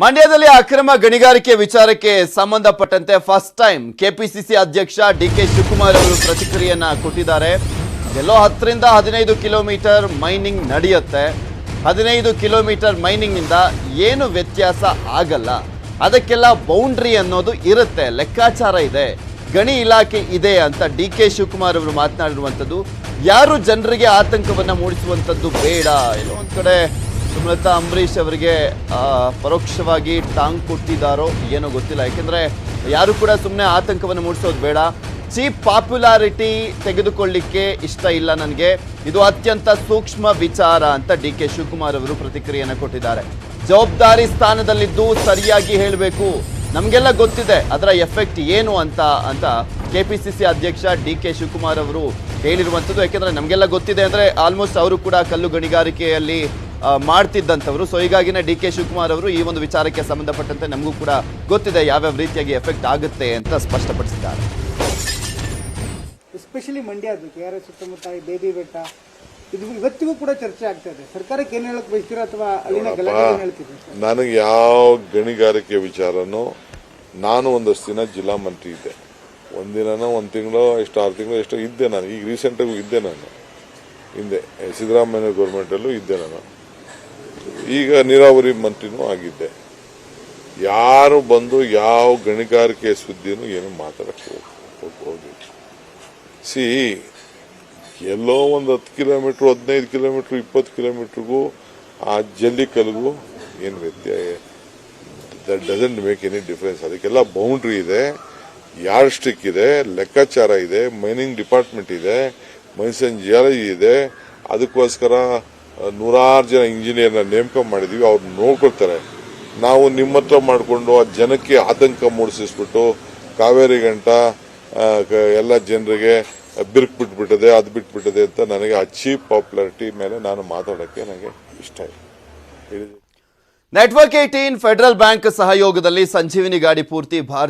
ಮಂಡ್ಯದಲ್ಲಿ ಅಕ್ರಮ ಗಣಿಗಾರಿಕೆ ವಿಚಾರಕ್ಕೆ ಸಂಬಂಧಪಟ್ಟಂತೆ ಫಸ್ಟ್ ಟೈಮ್ ಕೆಪಿಸಿಸಿ ಅಧ್ಯಕ್ಷ ಡಿ ಕೆ ಶಿವಕುಮಾರ್ ಅವರು ಪ್ರತಿಕ್ರಿಯೆಯನ್ನ ಕೊಟ್ಟಿದ್ದಾರೆ. ಎಲ್ಲೋ ಹತ್ತರಿಂದ ಹದಿನೈದು ಕಿಲೋಮೀಟರ್ ಮೈನಿಂಗ್ ನಡೆಯುತ್ತೆ. ಹದಿನೈದು ಕಿಲೋಮೀಟರ್ ಮೈನಿಂಗ್ ಇಂದ ಏನು ವ್ಯತ್ಯಾಸ ಆಗಲ್ಲ. ಅದಕ್ಕೆಲ್ಲ ಬೌಂಡ್ರಿ ಅನ್ನೋದು ಇರುತ್ತೆ, ಲೆಕ್ಕಾಚಾರ ಇದೆ. ಗಣಿ ಇಲಾಖೆ ಇದೆ ಅಂತ ಡಿ ಕೆ ಶಿವಕುಮಾರ್ ಅವರು ಮಾತನಾಡಿರುವಂಥದ್ದು ಯಾರು ಜನರಿಗೆ ಆತಂಕವನ್ನ ಮೂಡಿಸುವಂಥದ್ದು ಬೇಡ, ಎಲ್ಲೋ ಒಂದು ಕಡೆ ಸುಮಲತಾ ಅಂಬರೀಷ್ ಅವರಿಗೆ ಪರೋಕ್ಷವಾಗಿ ಟಾಂಗ್ ಕೊಟ್ಟಿದ್ದಾರೋ ಏನೋ ಗೊತ್ತಿಲ್ಲ. ಯಾಕೆಂದ್ರೆ ಯಾರು ಕೂಡ ಸುಮ್ಮನೆ ಆತಂಕವನ್ನು ಮೂಡಿಸೋದು ಬೇಡ. ಚೀಪ್ ಪಾಪ್ಯುಲಾರಿಟಿ ತೆಗೆದುಕೊಳ್ಳಿಕ್ಕೆ ಇಷ್ಟ ಇಲ್ಲ ನನಗೆ. ಇದು ಅತ್ಯಂತ ಸೂಕ್ಷ್ಮ ವಿಚಾರ ಅಂತ ಡಿ ಕೆ ಶಿವಕುಮಾರ್ ಅವರು ಪ್ರತಿಕ್ರಿಯೆಯನ್ನು ಕೊಟ್ಟಿದ್ದಾರೆ. ಜವಾಬ್ದಾರಿ ಸ್ಥಾನದಲ್ಲಿದ್ದು ಸರಿಯಾಗಿ ಹೇಳಬೇಕು. ನಮಗೆಲ್ಲ ಗೊತ್ತಿದೆ ಅದರ ಎಫೆಕ್ಟ್ ಏನು ಅಂತ ಅಂತ ಕೆಪಿಸಿಸಿ ಅಧ್ಯಕ್ಷ ಡಿ ಕೆ ಶಿವಕುಮಾರ್ ಅವರು ಹೇಳಿರುವಂಥದ್ದು. ಯಾಕೆಂದರೆ ನಮಗೆಲ್ಲ ಗೊತ್ತಿದೆ ಅಂದರೆ ಆಲ್ಮೋಸ್ಟ್ ಅವರು ಕೂಡ ಕಲ್ಲು ಗಣಿಗಾರಿಕೆಯಲ್ಲಿ ಮಾಡ್ತಿದ್ದಂಥವ್ರು. ಸೊ ಹೀಗಾಗಿನೇ ಡಿ ಕೆ ಶಿವಕುಮಾರ್ ಅವರು ಈ ಒಂದು ವಿಚಾರಕ್ಕೆ ಸಂಬಂಧಪಟ್ಟಂತೆ ನಮಗೂ ಕೂಡ ಗೊತ್ತಿದೆ ಯಾವ್ಯಾವ ರೀತಿಯಾಗಿ ಎಫೆಕ್ಟ್ ಆಗುತ್ತೆ ಅಂತ ಸ್ಪಷ್ಟಪಡಿಸಿದ್ದಾರೆ. ಎಸ್ಪೆಷಲಿ ಮಂಡ್ಯ ಅದು ಕೆ ಆರ್ ಎಸ್ ಸುತ್ತಮುತ್ತ ಈ ಬೇಬಿ ಬೆಟ್ಟ. ಇದು ಇವತ್ತಿಗೂ ಕೂಡ ಚರ್ಚೆ ಆಗ್ತಾ ಇದೆ. ಸರ್ಕಾರಕ್ಕೆ ಏನು ಹೇಳಕ್ ಬಯಸ್ತೀರಾ ಅಥವಾ ಅಲ್ಲಿನ ಗಲಾಟೆ ಹೇಳ್ತೀರಿ? ನನಗೆ ಯಾವ ಗಣಿಗಾರಿಕೆ ವಿಚಾರನೂ ನಾನು ಒಂದಷ್ಟು ದಿನ ಜಿಲ್ಲಾ ಮಂತ್ರಿ ಇದ್ದೆ. ಒಂದಿನನೋ ಒಂದು ತಿಂಗಳು ಎಷ್ಟು ಆರು ತಿಂಗಳು ಎಷ್ಟೋ ಇದ್ದೆ ನಾನು. ಈಗ ರೀಸೆಂಟಾಗೂ ಇದ್ದೆ ನಾನು. ಹಿಂದೆ ಸಿದ್ದರಾಮಯ್ಯ ಗೌರ್ಮೆಂಟಲ್ಲೂ ಇದ್ದೆ ನಾನು. ಈಗ ನೀರಾವರಿ ಮಂತ್ರಿನೂ ಆಗಿದ್ದೆ. ಯಾರು ಬಂದು ಯಾವ ಗಣಿಗಾರಿಕೆ ಸುದ್ದಿನೂ ಏನು ಮಾತಾಡಕ್ಕೆ ಸಿ, ಎಲ್ಲೋ ಒಂದು ಹತ್ತು ಕಿಲೋಮೀಟ್ರ್, ಹದಿನೈದು ಕಿಲೋಮೀಟ್ರ್, ಇಪ್ಪತ್ತು ಕಿಲೋಮೀಟ್ರಿಗೂ ಆ ಜಲ್ಲಿ ಕಲ್ಗೂ ಏನು ವ್ಯತ್ಯಾಸ that doesn't make any difference ಅದಕ್ಕೆಲ್ಲ ಬೌಂಡ್ರಿ ಇದೆ. ಯಾರ್ ಸ್ಟಿಕ್ ಇದೆ, ಲೆಕ್ಕಾಚಾರ ಇದೆ ಮೈನಿಂಗ್ ಡಿಪಾರ್ಟ್ಮೆಂಟ್ ಇದೆ ಮೈನ್ಸನ್ ಜಿಯಾಲಜಿ ಇದೆ. ಅದಕ್ಕೋಸ್ಕರ ನೂರಾರು ಜನ ಇಂಜಿನಿಯರ್ನ ನೇಮಕ ಮಾಡಿದೀವಿ ಅವ್ರು ನೋಡ್ಕೊಳ್ತಾರೆ. ನಾವು ನಿಮ್ಮ ಹತ್ರ ಮಾಡಿಕೊಂಡು ಆ ಜನಕ್ಕೆ ಆತಂಕ ಮೂಡಿಸಿಸ್ಬಿಟ್ಟು ಕಾವೇರಿ ಗಂಟ ಎಲ್ಲ ಜನರಿಗೆ ಬಿರುಕು ಬಿಟ್ಬಿಟ್ಟದೆ, ಅದು ಬಿಟ್ಬಿಟ್ಟದೆ ಅಂತ ನನಗೆ ಆ ಚೀಪ್ ಪಾಪ್ಯುಲಾರಿಟಿ ಮೇಲೆ ನಾನು ಮಾತಾಡೋಕ್ಕೆ ನನಗೆ ಇಷ್ಟ ಇದೆ ನೆಟ್ವರ್ಕ್ ಏಟೀನ್ ಫೆಡರಲ್ ಬ್ಯಾಂಕ್ ಸಹಯೋಗದಲ್ಲಿ ಸಂಜೀವಿನಿ ಗಾಡಿ ಪೂರ್ತಿ ಭಾರತ